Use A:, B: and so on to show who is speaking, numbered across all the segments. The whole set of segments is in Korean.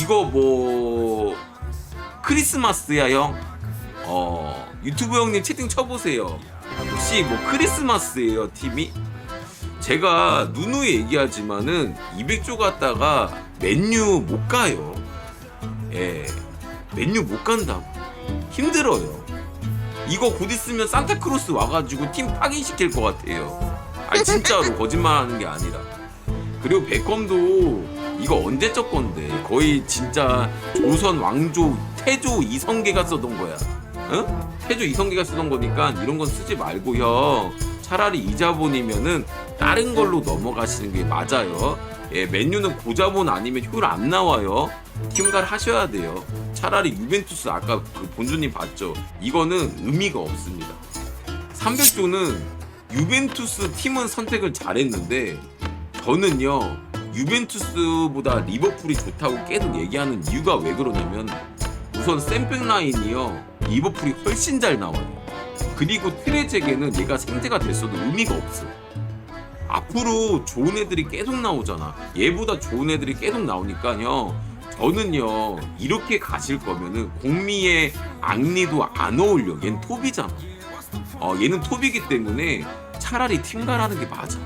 A: 이거 뭐 크리스마스야 형? 어 유튜브 형님 채팅 쳐보세요. 혹시 뭐 크리스마스예요 팀이? 제가 누누이 얘기하지만은 200조 갔다가 맨유 못 가요. 예, 맨유 못 간다고 힘들어요. 이거 곧 있으면 산타크로스 와가지고 팀 파괴시킬 것 같아요. 아니 진짜로 거짓말하는 게 아니라. 그리고 베컴도 이거 언제적 건데 거의 진짜 조선 왕조 태조 이성계가 쓰던 거야. 응? 태조 이성계가 쓰던 거니까 이런 건 쓰지 말고 형 차라리 이자본이면은 다른 걸로 넘어가시는 게 맞아요. 예, 맨유는 고자본 아니면 효율 안 나와요. 팀갈 하셔야 돼요. 차라리 유벤투스 아까 그 본주님 봤죠? 이거는 의미가 없습니다. 300조는 유벤투스 팀은 선택을 잘했는데 저는요 유벤투스보다 리버풀이 좋다고 계속 얘기하는 이유가 왜 그러냐면 우선 샘백 라인이요 리버풀이 훨씬 잘 나와요. 그리고 트레제게는 얘가 생제가 됐어도 의미가 없어. 앞으로 좋은 애들이 계속 나오잖아. 얘보다 좋은 애들이 계속 나오니까요 저는요 이렇게 가실 거면은 공미의 앙리도 안 어울려. 얘는 톱이잖아. 어, 얘는 톱이기 때문에 차라리 팀가라는 게 맞아.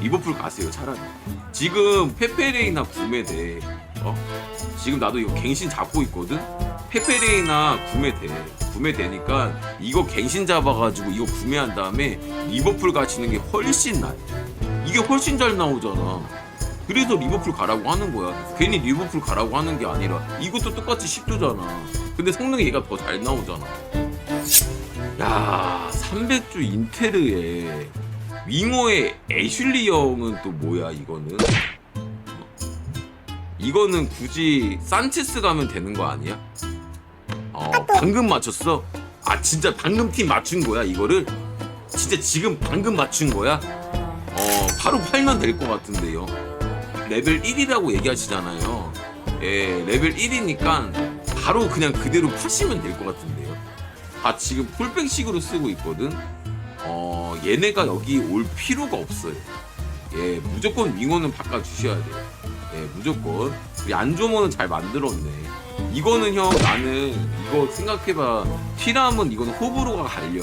A: 리버풀 가세요 차라리. 지금 페페레이나 구매돼. 어? 지금 나도 이거 갱신 잡고 있거든. 페페레이나 구매돼. 구매되니까 이거 갱신 잡아가지고 이거 구매한 다음에 리버풀 가시는 게 훨씬 나아. 이게 훨씬 잘 나오잖아. 그래서 리버풀 가라고 하는 거야. 괜히 리버풀 가라고 하는 게 아니라 이것도 똑같이 10조잖아. 근데 성능이 얘가 더 잘 나오잖아. 야 300주 인테르에 윙어의 애슐리 형은 또 뭐야 이거는 이거는 굳이 산체스 가면 되는 거 아니야? 어 방금 맞췄어? 아 진짜 방금 팀 맞춘 거야 이거를? 진짜 지금 방금 맞춘 거야? 어 바로 팔면 될 것 같은데요 레벨 1이라고 얘기하시잖아요 예 레벨 1이니까 바로 그냥 그대로 파시면 될 것 같은데요 아 지금 풀백식으로 쓰고 있거든. 어 얘네가 여기 올 필요가 없어요. 예 무조건 윙어는 바꿔 주셔야 돼요. 예 무조건. 우리 안조모는 잘 만들었네. 이거는 형 나는 이거 생각해봐. 티람은 이건 호불호가 갈려.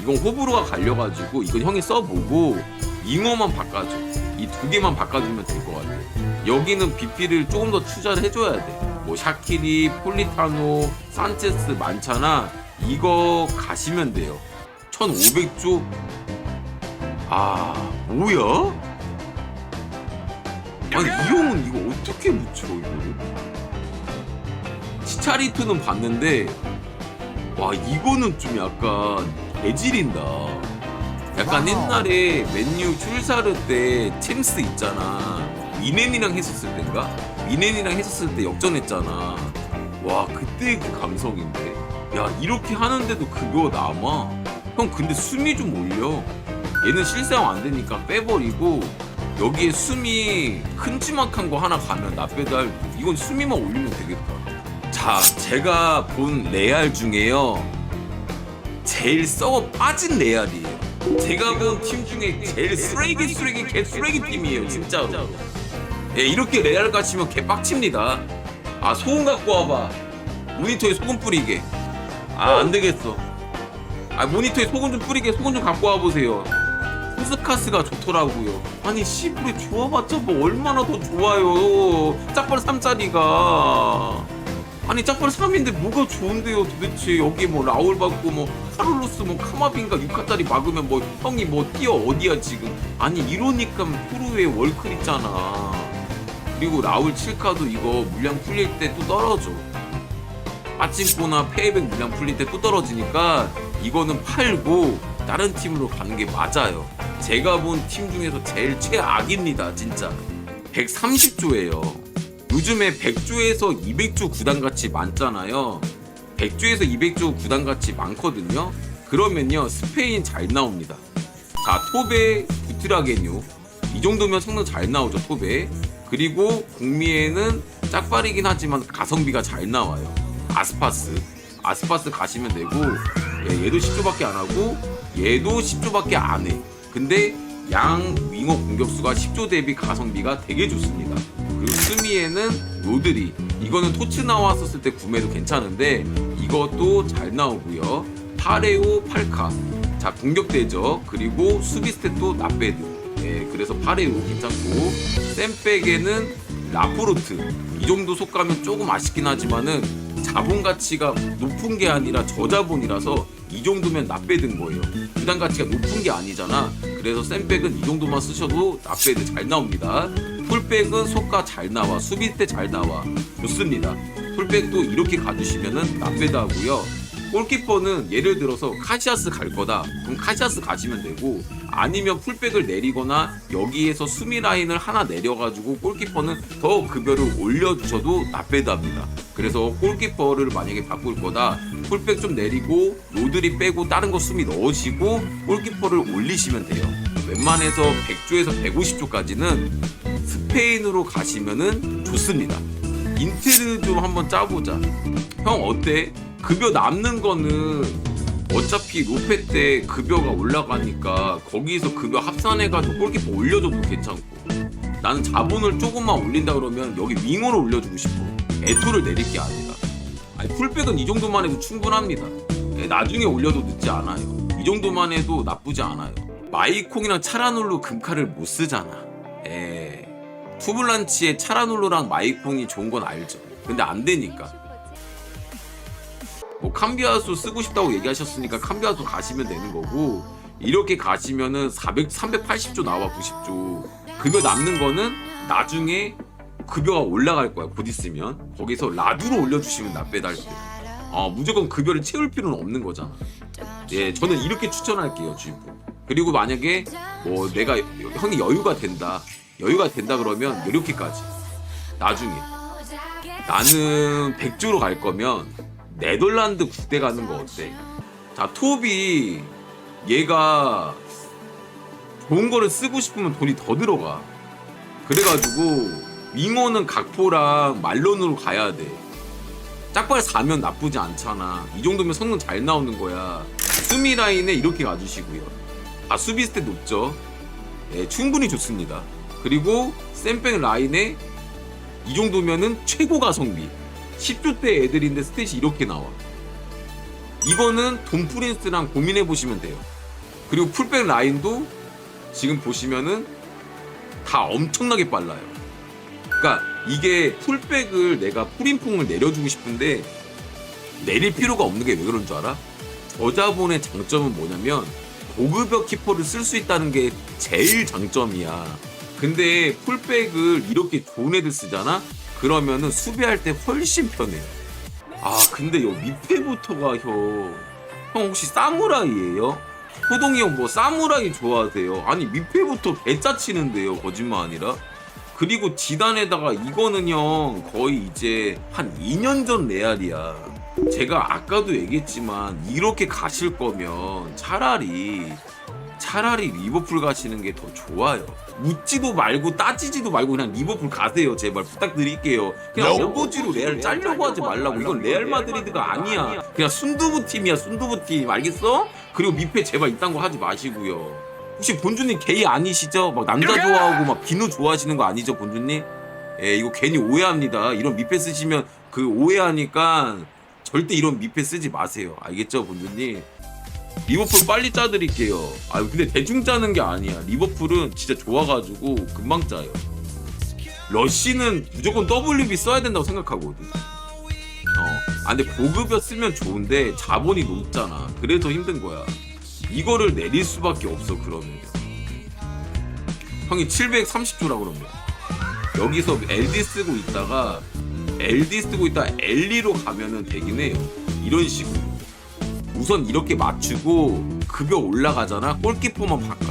A: 이건 호불호가 갈려가지고 이건 형이 써보고 윙어만 바꿔줘. 이 두 개만 바꿔주면 될 것 같아. 여기는 BP를 조금 더 투자를 해줘야 돼. 뭐 샤키리, 폴리타노, 산체스 많잖아. 이거 가시면 돼요. 1,500조? 아, 뭐야? 아니, 이 형은 이거 어떻게 묻혀, 이거를? 치차리토는 봤는데, 와, 이거는 좀 약간 개질인다. 약간 옛날에 맨유 출사르 때 챔스 있잖아. 미넨이랑 했었을 때인가? 미넨이랑 했었을 때 역전했잖아. 와 그때 그 감성인데. 야 이렇게 하는데도 그거 남아. 형 근데 숨이 좀 올려. 얘는 실사용 안 되니까 빼버리고 여기에 숨이 큼지막한 거 하나 가면 나 빼달. 이건 숨이만 올리면 되겠다. 자 제가 본 레알 중에요. 제일 썩어 빠진 레알이에요. 제가 본 팀 중에 제일 쓰레기 쓰레기 개 쓰레기 팀이에요 진짜로. 예, 이렇게 레알 가시면 개 빡칩니다. 아 소금 갖고 와봐. 모니터에 소금 뿌리게. 아 안 되겠어. 아 모니터에 소금 좀 뿌리게 소금 좀 갖고 와 보세요. 후스카스가 좋더라고요. 아니 씨부리 좋아봤자 뭐 얼마나 더 좋아요. 짝발 3짜리가. 아니 짝발 3인데 뭐가 좋은데요 도대체 여기 뭐 라울 받고 뭐 카를로스 뭐 카마빈가 6카짜리 막으면 뭐 형이 뭐 뛰어 어디야 지금 아니 이러니까 프로의 월클 있잖아 그리고 라울 7카도 이거 물량 풀릴 때 또 떨어져 빠찡코나 페이백 물량 풀릴 때 또 떨어지니까 이거는 팔고 다른 팀으로 가는 게 맞아요 제가 본 팀 중에서 제일 최악입니다 진짜 130조예요 요즘에 100조에서 200조 구단 가치 많잖아요. 100조에서 200조 구단 가치 많거든요. 그러면요 스페인 잘 나옵니다. 자 토베 구트라게뉴 이 정도면 성능 잘 나오죠 토베. 그리고 북미에는 짝발이긴 하지만 가성비가 잘 나와요. 아스파스 아스파스 가시면 되고 예, 얘도 10조밖에 안 하고 얘도 10조밖에 안 해. 근데 양 윙어 공격수가 10조 대비 가성비가 되게 좋습니다. 그리고 수미에는 로드리. 이거는 토츠 나왔었을 때 구매도 괜찮은데 이것도 잘 나오고요. 파레오 팔카. 자 공격대죠. 그리고 수비 스탯도 나배드. 예, 그래서 파레오 괜찮고. 샘백에는 라프로트. 이 정도 속가면 조금 아쉽긴 하지만은 자본 가치가 높은 게 아니라 저자본이라서 이 정도면 납배든 거예요. 부담 가치가 높은 게 아니잖아. 그래서 샘백은 이 정도만 쓰셔도 납배드 잘 나옵니다. 풀백은 속가 잘 나와. 수비 때 잘 나와. 좋습니다. 풀백도 이렇게 가주시면은 납배드 하고요. 골키퍼는 예를 들어서 카시아스 갈 거다. 그럼 카시아스 가시면 되고 아니면 풀백을 내리거나 여기에서 수미 라인을 하나 내려가지고 골키퍼는 더 급여를 올려주셔도 나빼답니다. 그래서 골키퍼를 만약에 바꿀 거다 풀백 좀 내리고 로드리 빼고 다른 거 수미 넣으시고 골키퍼를 올리시면 돼요. 웬만해서 100조에서 150조까지는 스페인으로 가시면은 좋습니다. 인테르 좀 한번 짜보자. 형 어때? 급여 남는 거는 어차피 로페 때 급여가 올라가니까 거기서 급여 합산해가지고 골키퍼 올려줘도 괜찮고. 나는 자본을 조금만 올린다 그러면 여기 윙어로 올려주고 싶어. 에토를 내릴 게 아니라. 아니 풀백은 이 정도만 해도 충분합니다. 예, 나중에 올려도 늦지 않아요. 이 정도만 해도 나쁘지 않아요. 마이콩이랑 차라놀루 금카를 못 쓰잖아. 예. 투블란치에 차라놀루랑 마이콩이 좋은 건 알죠. 근데 안 되니까 뭐 캄비아수 쓰고 싶다고 얘기하셨으니까 캄비아수 가시면 되는 거고 이렇게 가시면은 400, 380조 나와 90조. 급여 남는 거는 나중에 급여가 올라갈 거야 곧 있으면. 거기서 라두로 올려주시면 나빼달 때. 어, 무조건 급여를 채울 필요는 없는 거잖아. 예 저는 이렇게 추천할게요 주인분. 그리고 만약에 뭐 내가 여- 형이 여유가 된다 여유가 된다 그러면 이렇게까지. 나중에. 나는 100조로 갈 거면 네덜란드 국대 가는 거 어때? 자, 톱이 얘가 좋은 거를 쓰고 싶으면 돈이 더 들어가. 그래가지고 윙어는 각포랑 말론으로 가야 돼. 짝발 사면 나쁘지 않잖아. 이 정도면 성능 잘 나오는 거야. 수미 라인에 이렇게 가주시고요. 아 수비 스탯 높죠. 예, 충분히 좋습니다. 그리고 샘백 라인에 이 정도면은 최고 가성비. 10조 대 애들인데 스탯이 이렇게 나와. 이거는 돈 프린스랑 고민해 보시면 돼요. 그리고 풀백 라인도 지금 보시면은 다 엄청나게 빨라요. 그러니까 이게 풀백을 내가 풀인풍을 내려주고 싶은데 내릴 필요가 없는 게 왜 그런 줄 알아? 저자본의 장점은 뭐냐면 고급여 키퍼를 쓸 수 있다는 게 제일 장점이야. 근데 풀백을 이렇게 좋은 애들 쓰잖아? 그러면은 수비할 때 훨씬 편해. 아, 근데 요 밑에부터가 형. 형 혹시 사무라이예요? 호동이 형 뭐 사무라이 좋아하세요? 아니 밑에부터 개짜 치는데요 거짓말 아니라 그리고 지단에다가 이거는 형 거의 이제 한 2년 전 레알이야 제가 아까도 얘기했지만 이렇게 가실 거면 차라리 차라리 리버풀 가시는 게 더 좋아요. 묻지도 말고 따지지도 말고 그냥 리버풀 가세요. 제발 부탁드릴게요. 그냥
B: No.
A: 어거지로 레알 짤려고 하지 말라고. 이건 레알 마드리드가 아니야. 그냥 순두부 팀이야. 순두부 팀. 알겠어? 그리고 미페 제발 이딴 거 하지 마시고요. 혹시 본주님 게이 아니시죠? 막 남자 좋아하고 막 비누 좋아하시는 거 아니죠, 본주님? 예, 이거 괜히 오해합니다. 이런 미페 쓰시면 그 오해하니까 절대 이런 미페 쓰지 마세요. 알겠죠, 본주님? 리버풀 빨리 짜드릴게요. 아 근데 대충 짜는 게 아니야. 리버풀은 진짜 좋아가지고 금방 짜요. 러쉬는 무조건 WB 써야 된다고 생각하거든. 어, 아 근데 고급여 쓰면 좋은데 자본이 높잖아. 그래서 힘든 거야. 이거를 내릴 수밖에 없어 그러면. 형이 730조라 그러면 여기서 LD 쓰고 있다가 LD 쓰고 있다 L2로 가면은 되긴 해요. 이런 식으로. 우선 이렇게 맞추고 급여 올라가잖아? 골키퍼만 바꿔.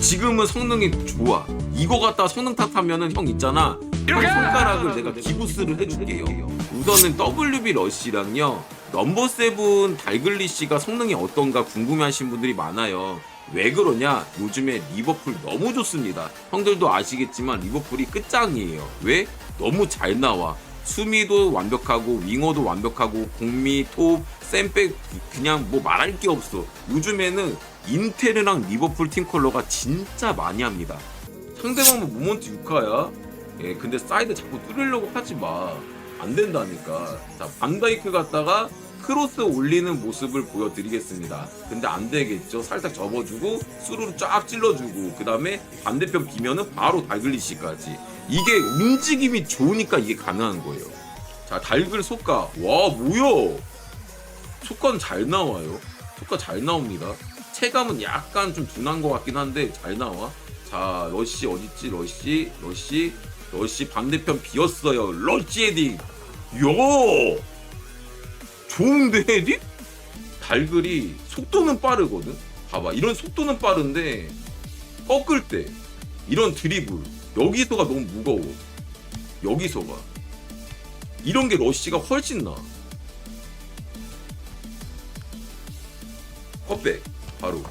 A: 지금은 성능이 좋아. 이거 갖다 성능 탓하면은 형 있잖아. 형 손가락을 내가 기부스를 해줄게요. 우선은 WB 러쉬랑요. 넘버 세븐 달글리시가 성능이 어떤가 궁금해하신 분들이 많아요. 왜 그러냐? 요즘에 리버풀 너무 좋습니다. 형들도 아시겠지만 리버풀이 끝장이에요. 왜? 너무 잘 나와. 수미도 완벽하고 윙어도 완벽하고 공미, 톱, 샘백 그냥 뭐 말할 게 없어. 요즘에는 인테르랑 리버풀 팀 컬러가 진짜 많이 합니다. 상대방은 모먼트 6화야. 예, 근데 사이드 자꾸 뚫으려고 하지 마. 안 된다니까. 자, 반다이크 갔다가 크로스 올리는 모습을 보여드리겠습니다. 근데 안 되겠죠. 살짝 접어주고 수루로 쫙 찔러주고 그 다음에 반대편 비면은 바로 달글리시까지. 이게 움직임이 좋으니까 이게 가능한 거예요. 자, 달글 속가. 와, 뭐야? 속가는 잘 나와요. 속가 잘 나옵니다. 체감은 약간 좀 둔한 것 같긴 한데 잘 나와. 자, 러쉬 어딨지? 러쉬, 러쉬, 러쉬 반대편 비었어요. 러쉬 헤딩. 요! 좋은데 헤딩? 달글이 속도는 빠르거든. 봐봐, 이런 속도는 빠른데 꺾을 때 이런 드리블 여기서가 너무 무거워. 여기서가 이런 게 러쉬가 훨씬 나. 컵백 바로.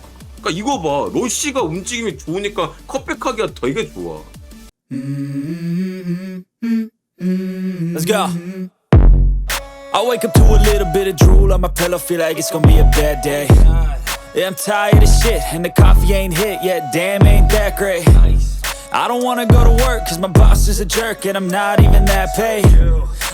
A: 그러니까 이거 봐, 러쉬가 움직임이 좋으니까 컵백하기가 되게 좋아.
B: Let's go. I wake up to a little bit of drool on my pillow, feel like it's gonna be a bad day. Yeah, I'm tired of shit, and the coffee ain't hit yet. Damn, ain't that great. I don't wanna go to work, cause my boss is a jerk, and I'm not even that paid.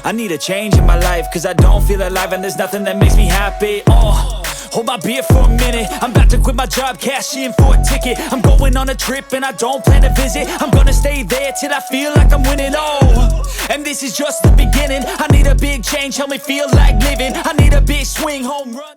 B: I need a change in my life, cause I don't feel alive, and there's nothing that makes me happy. Oh. Hold my beer for a minute. I'm about to quit my job, cash in for a ticket. I'm going on a trip and I don't plan to visit. I'm gonna stay there till I feel like I'm winning. Oh, and this is just the beginning. I need a big change, help me feel like living. I need a big swing home run.